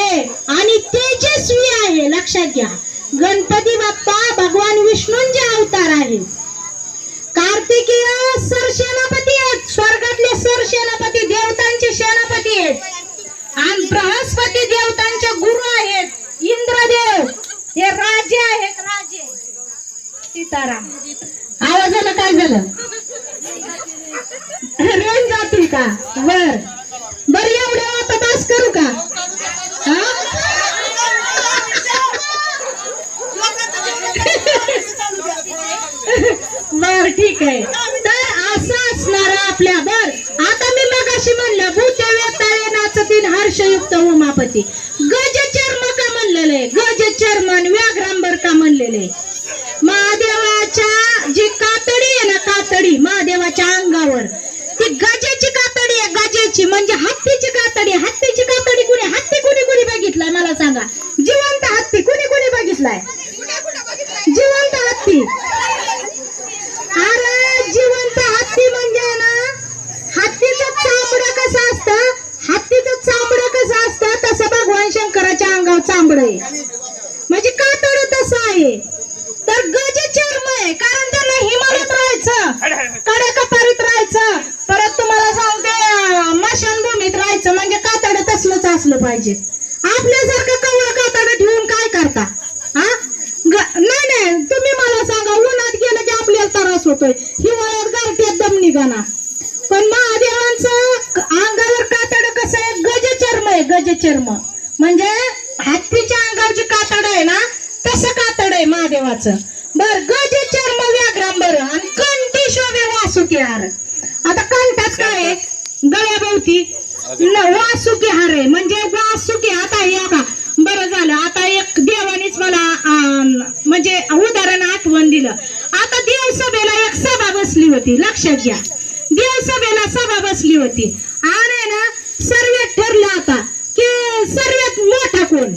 आहे आणि तेजस्वी आहे. लक्षात घ्या. गणपती बाप्पा भगवान विष्णूंचे अवतार आहे कार्तिकीय सरसेनापती आहेत. स्वर्गातले सरसेनापती देवतांचे सेनापती आहेत. आणि बृहस्पती देवतांचे गुरु आहेत. इंद्रदेव हे राजे आहेत. राजे. सीताराम. आवाजाला काय झालं? रेंज जातील का? बर बर करू का? बर ठीक आहे. तर असं असणार आपल्या बर. आता मी मगाशी म्हणलं भूते तळे नाचतील हर्षयुक्त उमापती. गज चर्म का म्हणलेलं? आहे गज चर्मन व्याघ्रांबर का म्हणलेलं? आहे महादेवाच्या जी कातडी आहे ना कातडी महादेवाच्या अंगावर ती गजेची कातडी आहे गजेची. म्हणजे हत्तीची कातडी हत्तीची कातडी कुणी हत्ती कुणी कुणी बघितलाय मला सांगा जिवंत हत्ती कुणी कुणी बघितलाय जिवंत हत्ती अरे जिवंत हत्ती म्हणजे ना हत्तीचं चामडं कसं असतं हत्तीचं चामडं कसं असतं तसं भगवान शंकराच्या अंगावर चांबड आहे म्हणजे कातड तसं आहे? तर गज चर्म आहे कारण त्यांना हिमालयात राहायचं. कडे कपारीत राहायचं. परत तुम्हाला सांगते मशानभूमीत राहायचं. म्हणजे कातड तसलंच असलं पाहिजे. आपल्यासारखं कवळ कातड ठेवून काय करता? हा नाही नाही तुम्ही मला सांगा उन्हात गेलं की आपल्याला त्रास होतोय. हिवाळ्यात गारठ्यात दम निघाना. पण महादेवांचं अंगावर कातड कसं आहे? गज चर्म आहे गज चर्म म्हणजे हत्तीच्या अंगावरची कातड आहे ना तसं कातड आहे महादेवाचं. बर गज चर्म व्याघ्रांबर आणि कंठी शोभे वासुकी हार. आता कंठात काय आहे? गळ्याभोवती वासुकी हार आहे. म्हणजे वासुकी आता या का बरं झालं. आता एक देवानीच मला म्हणजे उदाहरण आठवण दिलं. आता देवसभेला एक सभा बसली होती. लक्षात घ्या. देवसभेला सभा बसली होती. आणि ना सर्व ठरलं आता की सर्व कोण?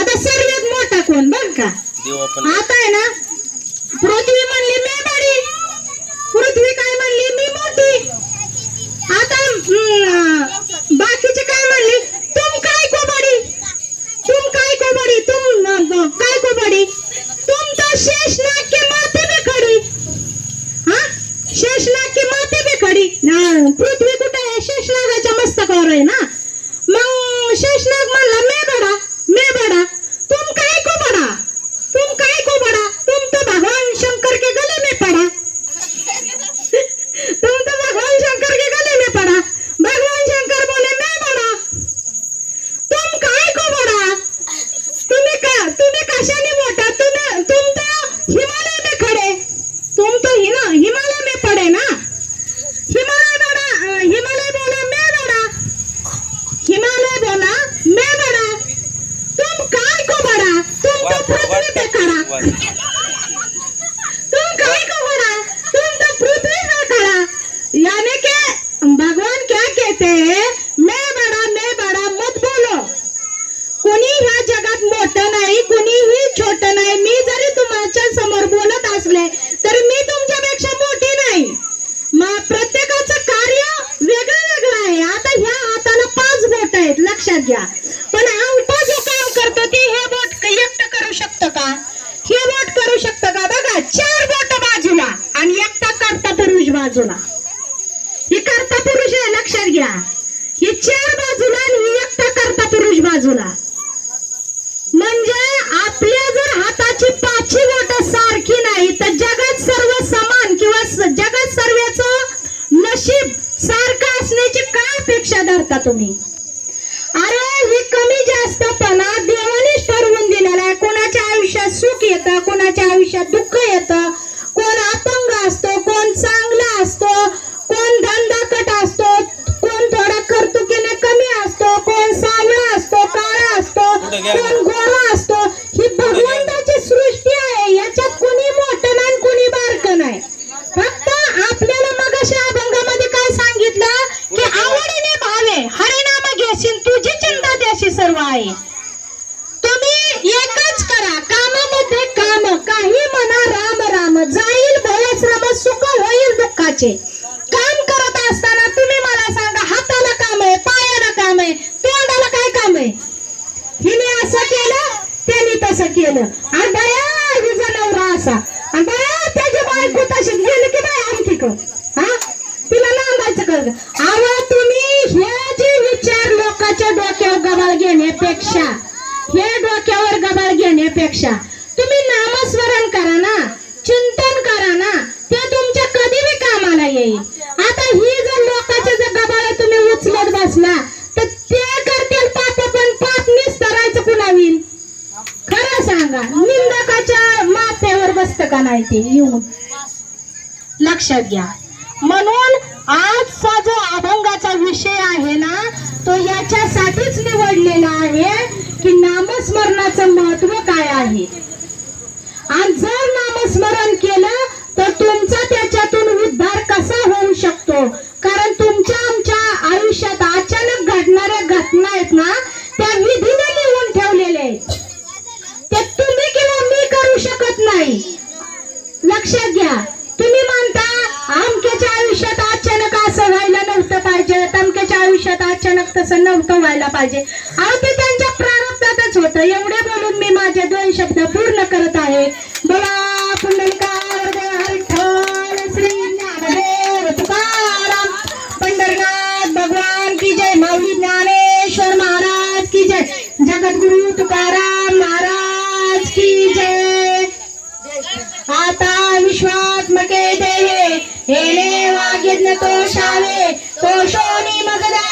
आता सर्वात मोठा कोण बर का? आता आहे ना पृथ्वी म्हणली मी बडी पृथ्वी काय म्हणली मी मोठी आता हम्म, बाकीचे काय म्हणले तुम काय को बडी तुम काय को बडी तुम अं, काय को बडी तुम तो शेषनाग के माथे पे खड़ी हा शेषनाग के माथे पे खड़ी ना, पृथ्वी कुठे आहे शेषनागाच्या मस्तकावर आहे ना मग शेषनाग म्हणला मे बडा मे बडा तुम काय को बडा तुम काय को बडा तुम तो भगवान शंकर के गले में पड़ा तुम तो भगवान शंकर के गले में पड़ा भगवान शंकर बोले मैं बड़ा तुम काय को बड़ा तुम्ही का तुम्ही कशाने मोठा तुम्ही तुम तो हिमालय में खड़े तुम तो ही ना हिमालय में पड़े ना हिमालय बड़ा अं, हिमालय बोला मैं बड़ा हिमालय बोला मैं बड़ा तुम काय को बड़ा तुम तो पृथ्वी पे खड़ा तुम काय को बड़ा तुम तो पृथ्वी पे खड़ा यानी कि भगवान क्या कहते हैं मैं बड़ा मैं बड़ा मत बोलो कोणी ह्या जगात मोठं नाही कोणीही छोट नाही मी जरी तुमच्यासमोर बोलत असले तरी मी तुमच्यापेक्षा मोठी नाही मग प्रत्येकाचं कार्य वेगळं वेगळं आहे आता ह्या हाताला पाच बोट आहेत लक्षात घ्या पण अंगठा जो काम करतो ते हे बोट एकटं करू शकतं का हे बोट करू शकतं का बघा चार बोट बाजूला आणि एकटा करता पुरुष बाजूला. ही कर्ता पुरुष आहे लक्षात घ्या. ही चार बाजूला आणि ही एकटा कर्ता पुरुष बाजूला. म्हणजे आपल्या जर हाताची पाचही बोट सारखी नाही तर जगात सर्व समान किंवा जगात सर्वच नशीब सारखं असण्याची काय अपेक्षा धरता तुम्ही? अरे ही कमी जास्तपणा देवानेच ठरवून दिलेला आहे. कोणाच्या आयुष्यात सुख येतं कोणाच्या आयुष्यात दुःख येतं अपंग असतो कोण चांगला असतो कोण धंदाकट असतो कोण थोडा कर्तुकीने कमी असतो कोण सावळा असतो काळा असतो. कोण गोरा असतो ही भगवंताची सृष्टी आहे याच्यात कोणी मोठं नाही कोणी बारकं नाही. फक्त आपल्याला मग अशा अभंगामध्ये काय सांगितलं? की आवडीने भावे हरिनाम घेशील तुझी चिंता त्याशी सर्व आहे. तुम्ही एकच करा कामामध्ये काम काही म्हणा होईल काम करत असताना तुम्ही मला सांगा हाताला काम आहे पायाला काम आहे तोंडाला काय काम आहे? असं केलं आणि बया हिचा नवरा असा. आणि बया त्याची बायको तशी गेली की बाय आणखी क हा? तिला नांदायचं कर अहो तुम्ही हे जे विचार लोकांच्या डोक्यावर गबाळ घेण्यापेक्षा हे डोक्यावर गबाळ घेण्यापेक्षा तुम्ही नामस्मरण करा ना. चिंता करा ना ते तुमच्या कधी बी कामाला येईल. आता ही जर लोकांच्या जर गबाळ तुम्ही उचलत बसला तर ते करतील पाप पण पाप निस्तरायचं कुणा होईल खरं सांगा निंदकाच्या माथ्यावर बसत का नाही ते? येऊन. लक्षात घ्या. म्हणून आजचा जो अभंगाचा विषय आहे ना तो याच्यासाठीच निवडलेला आहे की नामस्मरणाचं महत्त्व काय आहे? आणि जर नामस्मरण केलं तर तुमचं आयुष्यात अचानक असं व्हायला नव्हतं पाहिजे. तमक्याच्या आयुष्यात अचानक तसं नव्हतं व्हायला पाहिजे. अहो ते त्यांच्या प्रारब्धातच होतं. एवढे बोलून मी माझे दोन शब्द पूर्ण करत आहे. बोला पुंडलिकार विठ्ठल श्री ज्ञानदेव तुकाराम पंढरनाथ भगवान की जय माऊली ज्ञानेश्वर महाराज की जय जगद्गुरु तुकाराम महाराज की जय. आता विश्वात्मके देहे हेने യജ്ഞ കോശാവേ കോശോണി മകദാ